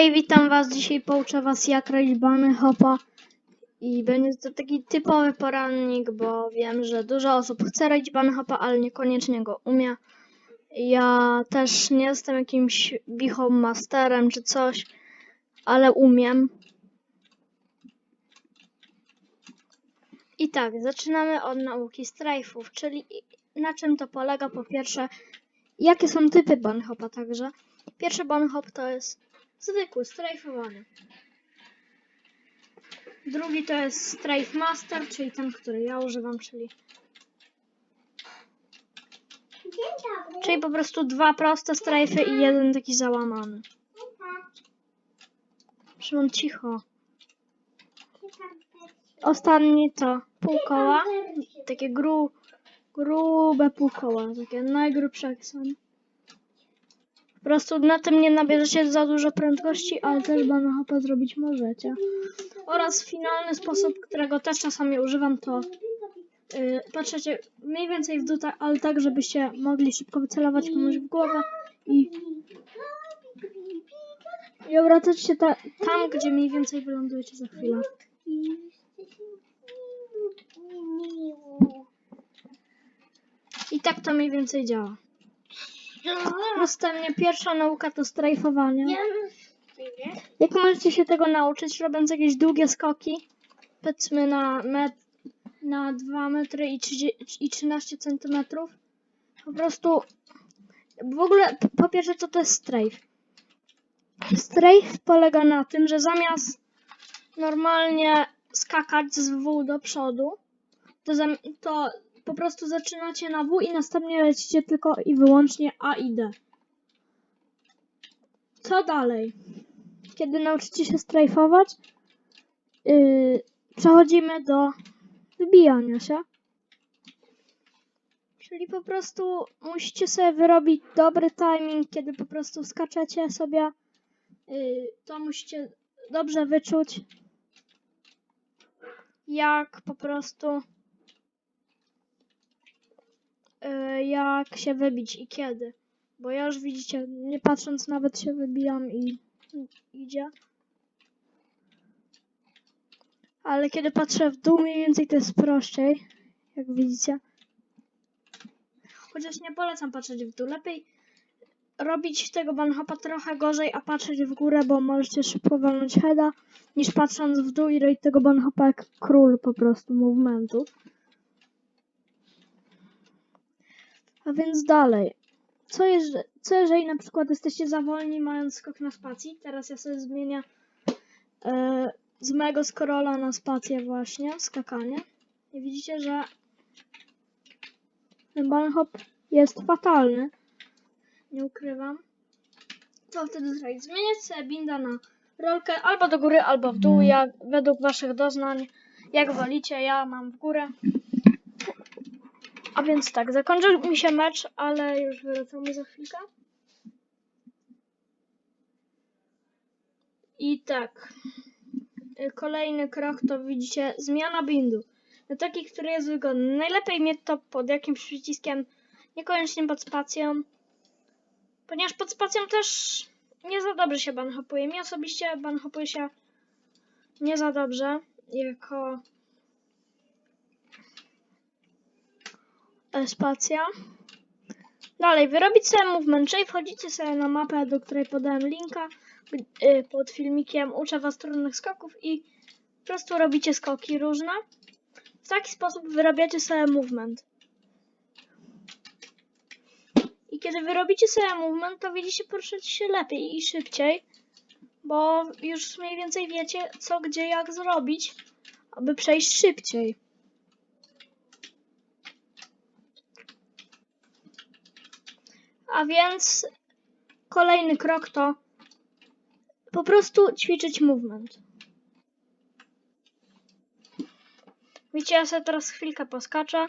Hej, witam was. Dzisiaj pouczę was jak robić bany hopa. I będzie to taki typowy porannik, bo wiem, że dużo osób chce robić bany hopa, ale niekoniecznie go umie. Ja też nie jestem jakimś bichą masterem czy coś, ale umiem. I tak, zaczynamy od nauki strajfów, czyli na czym to polega po pierwsze, jakie są typy banhopa także. Pierwszy banhop to jest zwykły, strajfowany. Drugi to jest strafe master, czyli ten, który ja używam, czyli, czyli po prostu dwa proste strajfy i jeden taki załamany. Szymon, cicho. Ostatni to półkoła, takie gru, grube półkoła, takie najgrubsze jak są. Po prostu na tym nie nabierzecie za dużo prędkości, ale też banahopę zrobić możecie. Oraz finalny sposób, którego też czasami używam, to yy, patrzycie mniej więcej w dół, ale tak, żebyście mogli szybko wycelować komuś w głowę i, i obracać się ta, tam, gdzie mniej więcej wylądujecie za chwilę. I tak to mniej więcej działa. Następnie pierwsza nauka to strajfowanie. Jak możecie się tego nauczyć, robiąc jakieś długie skoki, powiedzmy na, met, na 2 metry i, 30, i 13 centymetrów, po prostu w ogóle po pierwsze co to jest strafe? Strafe polega na tym, że zamiast normalnie skakać z W do przodu, to, to po prostu zaczynacie na W i następnie lecicie tylko i wyłącznie A i D. Co dalej? Kiedy nauczycie się strajfować, yy, przechodzimy do wybijania się. Czyli po prostu musicie sobie wyrobić dobry timing, kiedy po prostu skaczecie sobie. Yy, to musicie dobrze wyczuć, jak po prostu yy, jak się wybić i kiedy. Bo ja już widzicie, nie patrząc nawet się wybijam i idzie. Ale kiedy patrzę w dół, mniej więcej to jest prościej, jak widzicie. Chociaż nie polecam patrzeć w dół. Lepiej robić tego banhopa trochę gorzej, a patrzeć w górę, bo możecie szybko walnąć heada, niż patrząc w dół i robić tego banhopa jak król po prostu movementu. A więc dalej. Co, jeże, co jeżeli na przykład jesteście za wolni mając skok na spacji? Teraz ja sobie zmienię e, z mojego scrolla na spację właśnie, skakanie. I widzicie, że ten banhop jest fatalny. Nie ukrywam. Co wtedy zrobić? Zmieniać sobie binda na rolkę albo do góry, albo w dół, jak według waszych doznań. Jak wolicie, ja mam w górę. A więc tak, zakończył mi się mecz, ale już wracamy za chwilkę. I tak. y, Kolejny krok to widzicie zmiana bindu. Na taki, który jest wygodny. Najlepiej mieć to pod jakimś przyciskiem, niekoniecznie pod spacją. Ponieważ pod spacją też nie za dobrze się banhopuje. Mi osobiście banhopuje się nie za dobrze jako spacja. Dalej, wyrobić sobie movement, czyli wchodzicie sobie na mapę, do której podałem linka y, pod filmikiem. Uczę was trudnych skoków i po prostu robicie skoki różne. W taki sposób wyrabiacie sobie movement. I kiedy wyrobicie sobie movement, to widzicie poruszać się lepiej i szybciej, bo już mniej więcej wiecie, co, gdzie, jak zrobić, aby przejść szybciej. A więc kolejny krok to po prostu ćwiczyć movement. Widzicie, ja sobie teraz chwilkę poskaczę.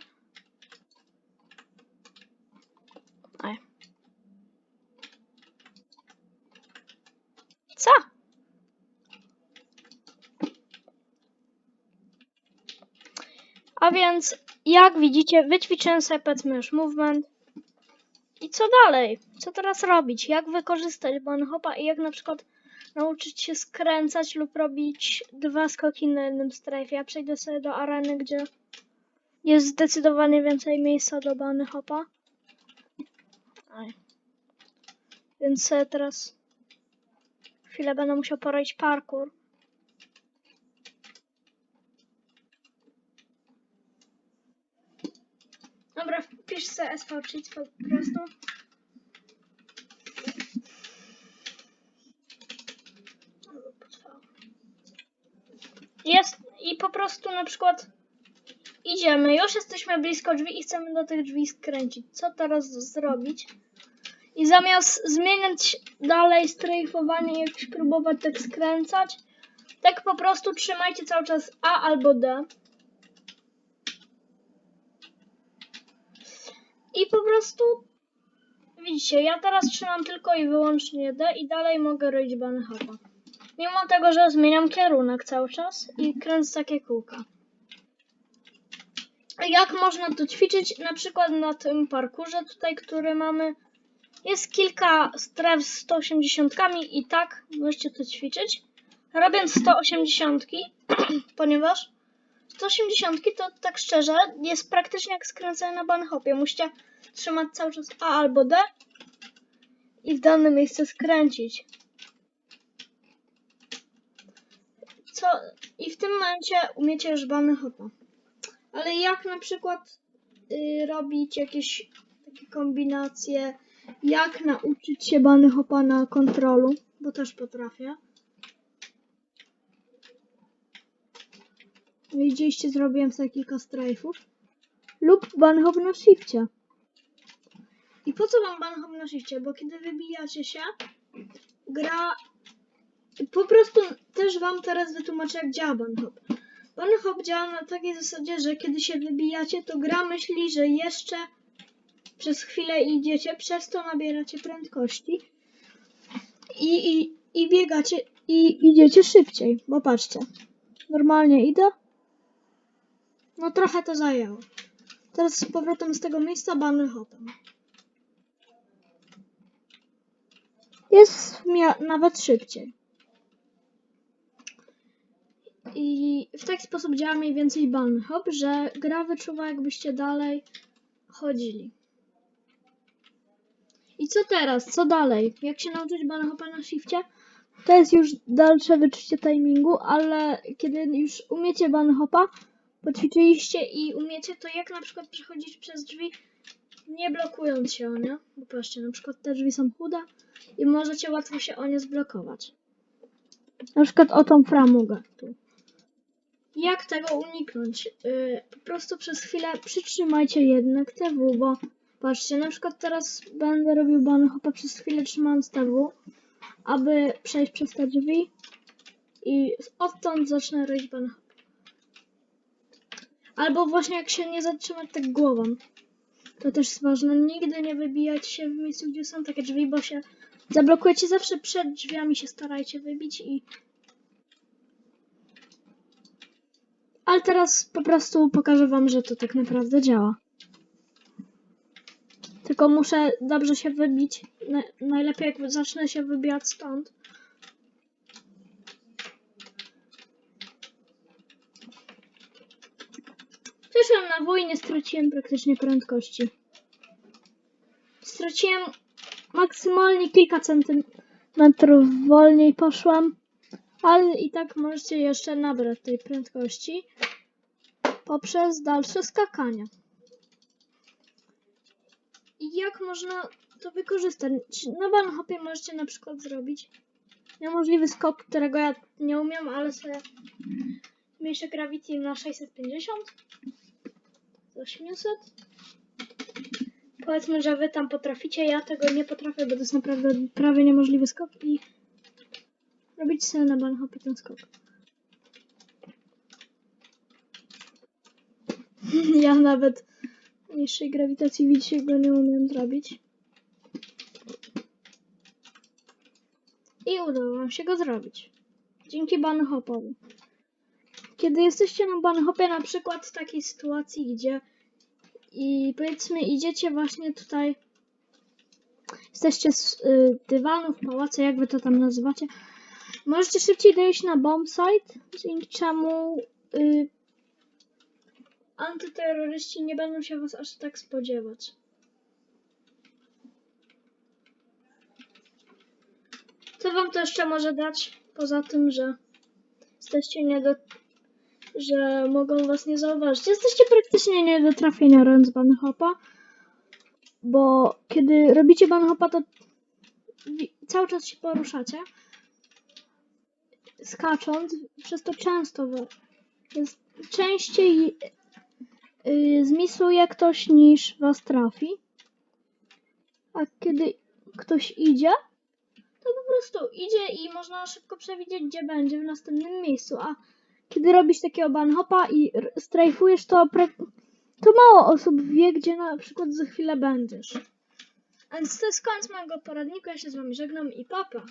Oj. Co? A więc, jak widzicie, wyćwiczyłem sobie już movement. Co dalej? Co teraz robić? Jak wykorzystać banhopa i jak na przykład nauczyć się skręcać lub robić dwa skoki na jednym strefie. Ja przejdę sobie do areny, gdzie jest zdecydowanie więcej miejsca do bany hopa. Aj. Więc teraz chwilę będę musiał porobić parkour. Dobra, wpisz sobie SV Cheats po prostu. Jest i po prostu na przykład idziemy, już jesteśmy blisko drzwi i chcemy do tych drzwi skręcić. Co teraz zrobić? I zamiast zmieniać dalej strajfowanie i jakoś próbować tak skręcać, tak po prostu trzymajcie cały czas A albo D. I po prostu widzicie, ja teraz trzymam tylko i wyłącznie D i dalej mogę robić bany hopa. Mimo tego, że zmieniam kierunek cały czas i kręcę takie kółka. Jak można to ćwiczyć? Na przykład na tym parkurze tutaj, który mamy. Jest kilka stref z 180 i tak możecie to ćwiczyć. Robiąc 180, ponieważ 180 to tak szczerze jest praktycznie jak skręcenie na banhopie. Musicie trzymać cały czas A albo D i w dane miejsce skręcić. Co? I w tym momencie umiecie już bany hopa. Ale jak na przykład y, robić jakieś takie kombinacje, jak nauczyć się bany hopa na kontrolu, bo też potrafię. Widzieliście, zrobiłem sobie kilka strajfów. Lub banhop na shifcie. I po co wam banhop na shifcie? Bo kiedy wybijacie się, gra... Po prostu też wam teraz wytłumaczę, jak działa banhop. Banhop działa na takiej zasadzie, że kiedy się wybijacie, to gra myśli, że jeszcze przez chwilę idziecie, przez to nabieracie prędkości i, i, i biegacie i idziecie szybciej. Bo patrzcie, normalnie idę, no trochę to zajęło. Teraz z powrotem z tego miejsca bany hopem. Jest nawet szybciej. I w taki sposób działa mniej więcej ban hop, że gra wyczuwa jakbyście dalej chodzili. I co teraz? Co dalej? Jak się nauczyć ban hopa na shifcie? To jest już dalsze wyczucie timingu, ale kiedy już umiecie ban hopa, poćwiczyliście i umiecie to jak na przykład przechodzić przez drzwi nie blokując się o nie. Bo patrzcie, na przykład te drzwi są chude i możecie łatwo się o nie zblokować. Na przykład o tą framugę tu. Jak tego uniknąć? Yy, po prostu przez chwilę przytrzymajcie jednak TW, bo patrzcie, na przykład teraz będę robił bany hopa przez chwilę trzymając TW, aby przejść przez te drzwi i odtąd zacznę robić bany hopa. Albo właśnie jak się nie zatrzymać tak głową. To też jest ważne. Nigdy nie wybijać się w miejscu, gdzie są takie drzwi, bo się zablokujecie. Zawsze przed drzwiami się starajcie wybić i Ale teraz po prostu pokażę wam, że to tak naprawdę działa. Tylko muszę dobrze się wybić. Na, najlepiej jak zacznę się wybijać stąd. Przeszłem na W i nie straciłem praktycznie prędkości. Straciłem maksymalnie kilka centymetrów wolniej poszłam. Ale i tak możecie jeszcze nabrać tej prędkości poprzez dalsze skakania. I jak można to wykorzystać? Na banhopie możecie na przykład zrobić niemożliwy skok, którego ja nie umiem, ale sobie zmniejszę gravity na 650 z 800. Powiedzmy, że wy tam potraficie, ja tego nie potrafię, bo to jest naprawdę prawie niemożliwy skok i robić sobie na banhopie ten skok. ja nawet niższej grawitacji widzicie go nie umiem zrobić. I udało nam się go zrobić. Dzięki banhopowi. Kiedy jesteście na banhopie na przykład w takiej sytuacji, gdzie i powiedzmy idziecie właśnie tutaj jesteście z y, dywanu w pałacu, jak wy to tam nazywacie, Możecie szybciej dojść na bombsite, dzięki czemu y, antyterroryści nie będą się was aż tak spodziewać. Co wam to jeszcze może dać? Poza tym, że jesteście nie do... że mogą was nie zauważyć. Jesteście praktycznie nie do trafienia robiąc banhopa, bo kiedy robicie banhopa, to cały czas się poruszacie, skacząc, przez to często jest częściej yy, zmisuje ktoś niż was trafi. A kiedy ktoś idzie, to po prostu idzie i można szybko przewidzieć, gdzie będzie w następnym miejscu. A kiedy robisz takiego banhopa i strajfujesz, to, to mało osób wie, gdzie na przykład za chwilę będziesz. Więc to jest koniec mojego poradnika. Ja się z wami żegnam i papa.